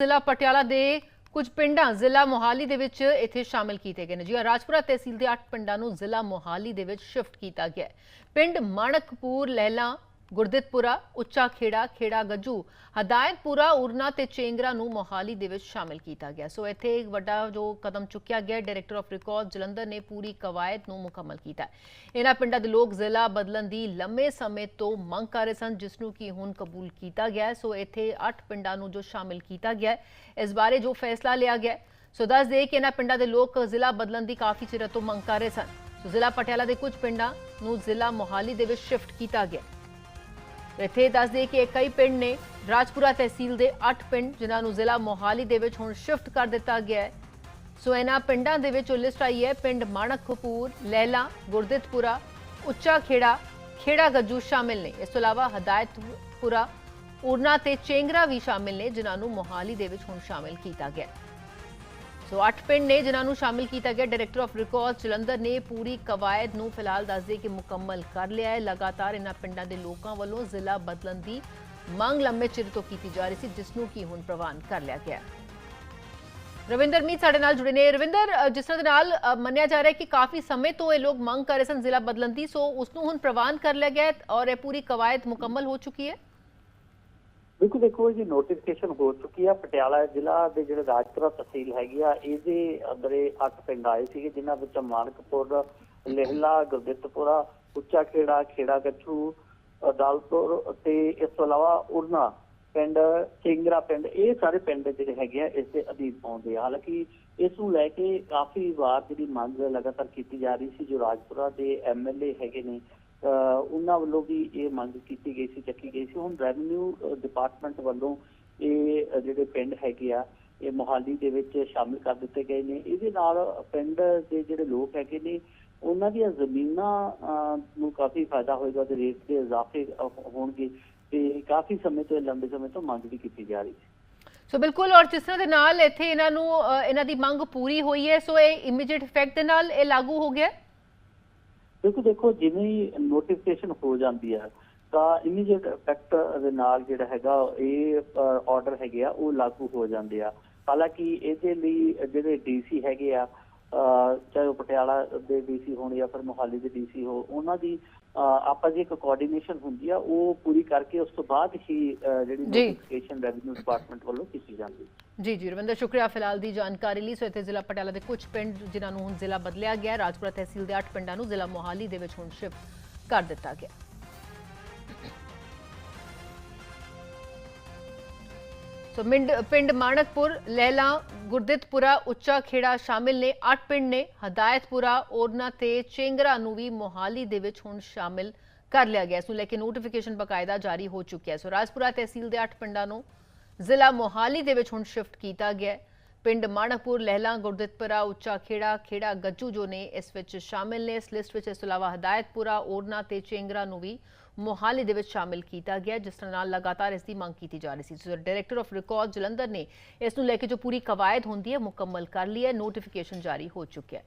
ਜ਼ਿਲ੍ਹਾ ਪਟਿਆਲਾ ਦੇ ਕੁਝ ਪਿੰਡਾਂ ਜ਼ਿਲ੍ਹਾ ਮੋਹਾਲੀ ਦੇ ਵਿੱਚ ਇੱਥੇ ਸ਼ਾਮਿਲ ਕੀਤੇ ਗਏ ਨੇ। ਜੀ ਰਾਜਪੁਰਾ ਤਹਿਸੀਲ ਦੇ 8 ਪਿੰਡਾਂ ਨੂੰ ਜ਼ਿਲ੍ਹਾ ਮੋਹਾਲੀ ਦੇ ਵਿੱਚ ਸ਼ਿਫਟ ਕੀਤਾ ਗਿਆ ਹੈ। ਪਿੰਡ ਮਾਣਕਪੁਰ, ਲਹਿਲਾ ਗੁਰਦਿੱਤਪੁਰਾ ਉੱਚਾ ਖੇੜਾ ਖੇੜਾ ਗੱਜੂ, ਹਦਾਇਤਪੁਰਾ ਉਰਨਾ ਤੇ ਚੇਂਗਰਾ ਨੂੰ ਮੋਹਾਲੀ ਦੇ ਵਿੱਚ ਸ਼ਾਮਿਲ ਕੀਤਾ ਗਿਆ। ਸੋ ਇੱਥੇ ਇੱਕ ਵੱਡਾ ਜੋ ਕਦਮ ਚੁੱਕਿਆ ਗਿਆ ਡਾਇਰੈਕਟਰ ਆਫ ਰਿਕਾਰਡ ਜਲੰਧਰ ਨੇ ਪੂਰੀ ਕਵਾਇਦ ਨੂੰ ਮੁਕੰਮਲ ਕੀਤਾ ਇਹਨਾਂ ਪਿੰਡਾਂ ਦੇ ਲੋਕ ਜ਼ਿਲ੍ਹਾ ਬਦਲਣ ਦੀ ਲੰਮੇ ਸਮੇਂ ਤੋਂ ਮੰਗ ਕਰ ਰਹੇ ਸਨ, ਜਿਸ ਨੂੰ ਕਿ ਹੁਣ ਕਬੂਲ ਕੀਤਾ ਗਿਆ ਸੋ ਇੱਥੇ 8 ਪਿੰਡਾਂ ਨੂੰ ਜੋ ਸ਼ਾਮਿਲ ਕੀਤਾ ਗਿਆ ਇਸ ਬਾਰੇ ਜੋ ਫੈਸਲਾ ਲਿਆ ਗਿਆ ਸੋ ਦੱਸ ਦੇ ਕਿ ਇਹਨਾਂ ਪਿੰਡਾਂ ਦੇ ਲੋਕ ਜ਼ਿਲ੍ਹਾ ਬਦਲਣ ਦੀ ਕਾਫੀ ਚਿਰ ਤੋਂ ਮੰਗ ਕਰ ਰਹੇ ਸਨ। ਸੋ ਜ਼ਿਲ੍ਹਾ ਪਟਿਆਲਾ ਦੇ ਕੁਝ ਪਿੰਡਾਂ ਨੂੰ ਜ਼ਿਲ੍ਹਾ ਮੋਹਾਲੀ ਦੇ ਵਿੱਚ ਸ਼ਿਫਟ ਕੀਤਾ ਗਿਆ ਇੱਥੇ ਦੱਸ ਦੇ ਕਿ ਕਈ ਪਿੰਡ ਨੇ। ਰਾਜਪੁਰਾ ਤਹਿਸੀਲ ਦੇ 8 ਪਿੰਡ, ਜਿਨ੍ਹਾਂ ਨੂੰ ਜ਼ਿਲ੍ਹਾ ਮੋਹਾਲੀ ਦੇ ਵਿੱਚ ਹੁਣ ਸ਼ਿਫਟ ਕਰ ਦਿੱਤਾ ਗਿਆ ਹੈ। ਸੋ ਇਹਨਾਂ ਪਿੰਡਾਂ ਦੇ ਵਿੱਚ ਲਿਸਟ ਆਈ ਹੈ। ਪਿੰਡ ਮਾਣਕਪੁਰ ਲੈਲਾ ਗੁਰਦਿੱਤਪੁਰਾ ਉੱਚਾ ਖੇੜਾ ਖੇੜਾ ਗੱਜੂ ਸ਼ਾਮਿਲ ਨੇ। ਇਸ ਤੋਂ ਇਲਾਵਾ ਹਦਾਇਤਪੁਰਾ ਉਰਨਾ ਤੇ ਚੇਂਗਰਾ ਵੀ ਸ਼ਾਮਿਲ ਨੇ, ਜਿਨ੍ਹਾਂ ਨੂੰ ਮੋਹਾਲੀ ਦੇ ਵਿੱਚ ਹੁਣ ਸ਼ਾਮਿਲ ਕੀਤਾ ਗਿਆ ਸੋ 8 ਪਿੰਡ ਨੇ ਜਿਨ੍ਹਾਂ ਨੂੰ ਸ਼ਾਮਿਲ ਕੀਤਾ ਗਿਆ। ਡਾਇਰੈਕਟਰ ਆਫ ਰਿਕਾਰਡ ਜਲੰਧਰ ਨੇ ਪੂਰੀ ਕਵਾਇਦ ਨੂੰ ਫਿਲਹਾਲ ਦੱਸਦੇ ਕਿ ਮੁਕੰਮਲ ਕਰ ਲਿਆ ਹੈ। ਲਗਾਤਾਰ ਇਹਨਾਂ ਪਿੰਡਾਂ ਦੇ ਲੋਕਾਂ ਵੱਲੋਂ ਜ਼ਿਲ੍ਹਾ ਬਦਲਣ ਦੀ ਮੰਗ ਲੰਮੇ ਚਿਰ ਤੋਂ ਕੀਤੀ ਜਾ ਰਹੀ ਸੀ, ਜਿਸ ਨੂੰ ਕੀ ਹੁਣ ਪ੍ਰਵਾਨ ਕਰ ਲਿਆ ਗਿਆ ਰਵਿੰਦਰ ਮੀਤ ਸਾਡੇ ਨਾਲ ਜੁੜੇ ਨੇ। ਰਵਿੰਦਰ ਜਿਸ ਤਰ੍ਹਾਂ ਦੇ ਨਾਲ ਮੰਨਿਆ ਜਾ ਰਿਹਾ ਹੈ ਕਿ ਕਾਫੀ ਸਮੇਂ ਤੋਂ ਇਹ ਲੋਕ ਮੰਗ ਕਰ ਰਹੇ ਸਨ ਜ਼ਿਲ੍ਹਾ ਬਦਲਣ ਦੀ, ਸੋ ਉਸ ਨੂੰ ਹੁਣ ਪ੍ਰਵਾਨ ਕਰ ਲਿਆ ਗਿਆ ਔਰ ਇਹ ਪੂਰੀ ਕਵਾਇਦ ਮੁਕੰਮਲ ਹੋ ਚੁੱਕੀ ਹੈ। ਬਿਲਕੁਲ ਦੇਖੋ ਜੀ ਨੋਟੀਫਿਕੇਸ਼ਨ ਹੋ ਚੁੱਕੀ ਆ। ਪਟਿਆਲਾ ਜ਼ਿਲ੍ਹਾ ਦੇ ਜਿਹੜੇ ਰਾਜਪੁਰਾ ਤਹਿਸੀਲ ਹੈਗੀ ਆ, ਇਹਦੇ ਅੰਦਰੇ 8 ਪਿੰਡ ਆਏ ਸੀਗੇ, ਜਿਨ੍ਹਾਂ ਵਿੱਚੋਂ ਮਾਨਕਪੁਰ, ਲਹਿਲਾ, ਗੁਰਦਿੱਤਪੁਰਾ, ਉੱਚਾ ਖੇੜਾ ਖੇੜਾ ਗੱਛੂ ਅਦਾਲਪੁਰ ਤੇ ਇਸ ਤੋਂ ਇਲਾਵਾ ਉਰਨਾ ਪਿੰਡ ਚਿੰਗਰਾ ਪਿੰਡ, ਇਹ ਸਾਰੇ ਪਿੰਡ ਜਿਹੜੇ ਹੈਗੇ ਆ, ਇਸ ਦੇ ਅਧੀਨ ਆਉਂਦੇ ਆ। ਹਾਲਾਂਕਿ ਇਸ ਨੂੰ ਲੈ ਕੇ ਕਾਫੀ ਵਾਰ ਜਿਹੜੀ ਮੰਗ ਲਗਾਤਾਰ ਕੀਤੀ ਜਾ ਰਹੀ ਸੀ, ਜੋ ਰਾਜਪੁਰਾ ਦੇ ਐਮਐਲਏ ਹੈਗੇ ਨੇ ਉਹਨਾਂ ਵੱਲੋਂ ਵੀ ਇਹ ਮੰਗ ਕੀਤੀ ਗਈ ਸੀ, ਚੱਕੀ ਗਈ ਸੀ। ਹੁਣ ਰੈਵਨਿਊ ਡਿਪਾਰਟਮੈਂਟ ਵੱਲੋਂ ਇਹ ਜਿਹੜੇ ਪਿੰਡ ਹੈਗੇ ਆ, ਇਹ ਮੋਹਾਲੀ ਦੇ ਵਿੱਚ ਸ਼ਾਮਿਲ ਕਰ ਦਿੱਤੇ ਗਏ ਨੇ। ਇਹਦੇ ਨਾਲ ਪਿੰਡ ਦੇ ਜਿਹੜੇ ਲੋਕ ਹੈਗੇ ਨੇ, ਉਹਨਾਂ ਦੀਆਂ ਜ਼ਮੀਨਾਂ ਨੂੰ ਕਾਫੀ ਫਾਇਦਾ ਹੋਏਗਾ ਤੇ ਰੇਟ ਦੇ ਇਜ਼ਾਫੇ ਹੋਣਗੇ ਤੇ ਕਾਫੀ ਸਮੇਂ ਤੋਂ, ਲੰਬੇ ਸਮੇਂ ਤੋਂ ਮੰਗ ਵੀ ਕੀਤੀ ਜਾ ਰਹੀ ਸੀ। ਸੋ ਬਿਲਕੁਲ, ਔਰ ਜਿਸ ਤਰ੍ਹਾਂ ਦੇ ਨਾਲ ਇੱਥੇ ਇਹਨਾਂ ਨੂੰ ਇਹਨਾਂ ਦੀ ਮੰਗ ਪੂਰੀ ਹੋਈ ਹੈ, ਸੋ ਇਹ ਇਮੀਡੀਏਟ ਇਫੈਕਟ ਦੇ ਨਾਲ ਇਹ ਲਾਗੂ ਹੋ ਗਿਆ। ਹੈ? ਕਿਉਂਕਿ ਦੇਖੋ ਜਿਵੇਂ ਹੀ ਨੋਟੀਫਿਕੇਸ਼ਨ ਹੋ ਜਾਂਦੀ ਹੈ ਤਾਂ ਇਮੀਡੀਏਟ ਇਫੈਕਟ ਦੇ ਨਾਲ ਜਿਹੜਾ ਹੈਗਾ ਇਹ ਆਰਡਰ ਹੈਗੇ ਆ ਉਹ ਲਾਗੂ ਹੋ ਜਾਂਦੇ ਆ ਹਾਲਾਂਕਿ ਇਹਦੇ ਲਈ ਜਿਹੜੇ ਡੀਸੀ ਹੈਗੇ ਆ ਚਾਹੇ ਉਹ ਪਟਿਆਲਾ ਦੇ ਡੀਸੀ ਹੋਣ ਜਾਂ ਫਿਰ ਮੋਹਾਲੀ ਦੇ ਡੀਸੀ ਹੋ ਉਹਨਾਂ ਦੀ ਆਪਸ ਵਿੱਚ ਇੱਕ ਕੋਆਰਡੀਨੇਸ਼ਨ ਹੁੰਦੀ ਆ ਉਹ ਪੂਰੀ ਕਰਕੇ ਉਸ ਤੋਂ ਬਾਅਦ ਹੀ ਜਿਹੜੀ ਜੀ। ਨੋਟੀਫਿਕੇਸ਼ਨ ਰੈਵਨਿਊ ਡਿਪਾਰਟਮੈਂਟ ਵੱਲੋਂ ਕੀਤੀ ਜਾਂਦੀ ਹੈ ਜੀ ਜੀ, ਰਵਿੰਦਰ, ਸ਼ੁਕਰੀਆ ਫਿਲਹਾਲ ਦੀ ਜਾਣਕਾਰੀ ਲਈ। ਸੋ ਇੱਥੇ ਜ਼ਿਲ੍ਹਾ ਪਟਿਆਲਾ ਦੇ ਕੁਝ ਪਿੰਡ ਜਿਨ੍ਹਾਂ ਨੂੰ ਹੁਣ ਜ਼ਿਲ੍ਹਾ ਬਦਲਿਆ ਗਿਆ, ਰਾਜਪੁਰਾ ਤਹਿਸੀਲ ਦੇ 8 ਪਿੰਡਾਂ ਨੂੰ ਜ਼ਿਲ੍ਹਾ ਮੋਹਾਲੀ ਦੇ ਵਿੱਚ ਹੁਣ ਸ਼ਿਫਟ ਕਰ ਦਿੱਤਾ ਗਿਆ। ਸੋ ਮਿੰਡ, ਪਿੰਡ ਮਾਣਕਪੁਰ ਲੈਲਾ ਗੁਰਦਿੱਤਪੁਰਾ ਉੱਚਾ ਖੇੜਾ ਸ਼ਾਮਿਲ ਨੇ। 8 ਪਿੰਡ ਨੇ, ਹਦਾਇਤਪੁਰਾ, ਓਰਨਾ ਤੇ ਚੇਂਗਰਾ ਨੂੰ ਵੀ ਮੋਹਾਲੀ ਦੇ ਵਿੱਚ ਹੁਣ ਸ਼ਾਮਿਲ ਕਰ ਲਿਆ ਗਿਆ। ਇਸ ਨੂੰ ਲੈ ਕੇ ਨੋਟੀਫਿਕੇਸ਼ਨ ਬਕਾਇਦਾ ਜਾਰੀ ਹੋ ਚੁੱਕਿਆ ਹੈ। ਸੋ ਰਾਜਪੁਰਾ ਤਹਿਸੀਲ ਦੇ 8 ਪਿੰਡਾਂ ਨੂੰ ਜ਼ਿਲ੍ਹਾ ਮੋਹਾਲੀ ਦੇ ਵਿੱਚ ਹੁਣ ਸ਼ਿਫਟ ਕੀਤਾ ਗਿਆ ਹੈ। ਪਿੰਡ ਮਾਣਕਪੁਰ, ਲਹਿਲਾ, ਗੁਰਦਿੱਤਪੁਰਾ ਉੱਚਾ ਖੇੜਾ ਖੇੜਾ ਗੱਜੂ ਜੋ ਨੇ ਇਸ ਵਿੱਚ ਸ਼ਾਮਿਲ ਨੇ। ਇਸ ਲਿਸਟ ਵਿੱਚ ਇਸ ਤੋਂ ਇਲਾਵਾ ਹਦਾਇਤਪੁਰਾ ਓਰਨਾ ਤੇ ਚੇਂਗਰਾ ਨੂੰ ਵੀ ਮੋਹਾਲੀ ਦੇ ਵਿੱਚ ਸ਼ਾਮਿਲ ਕੀਤਾ ਗਿਆ ਜਿਸ ਤਰ੍ਹਾਂ ਨਾਲ ਲਗਾਤਾਰ ਇਸ ਦੀ ਮੰਗ ਕੀਤੀ ਜਾ ਰਹੀ ਸੀ। ਡਾਇਰੈਕਟਰ ਆਫ ਰਿਕਾਰਡ ਜਲੰਧਰ ਨੇ ਇਸ ਨੂੰ ਲੈ ਕੇ ਜੋ ਪੂਰੀ ਕਵਾਇਦ ਹੁੰਦੀ ਹੈ, ਮੁਕੰਮਲ ਕਰ ਲਈ ਹੈ। ਨੋਟੀਫਿਕੇਸ਼ਨ ਜਾਰੀ ਹੋ ਚੁੱਕਿਆ ਹੈ।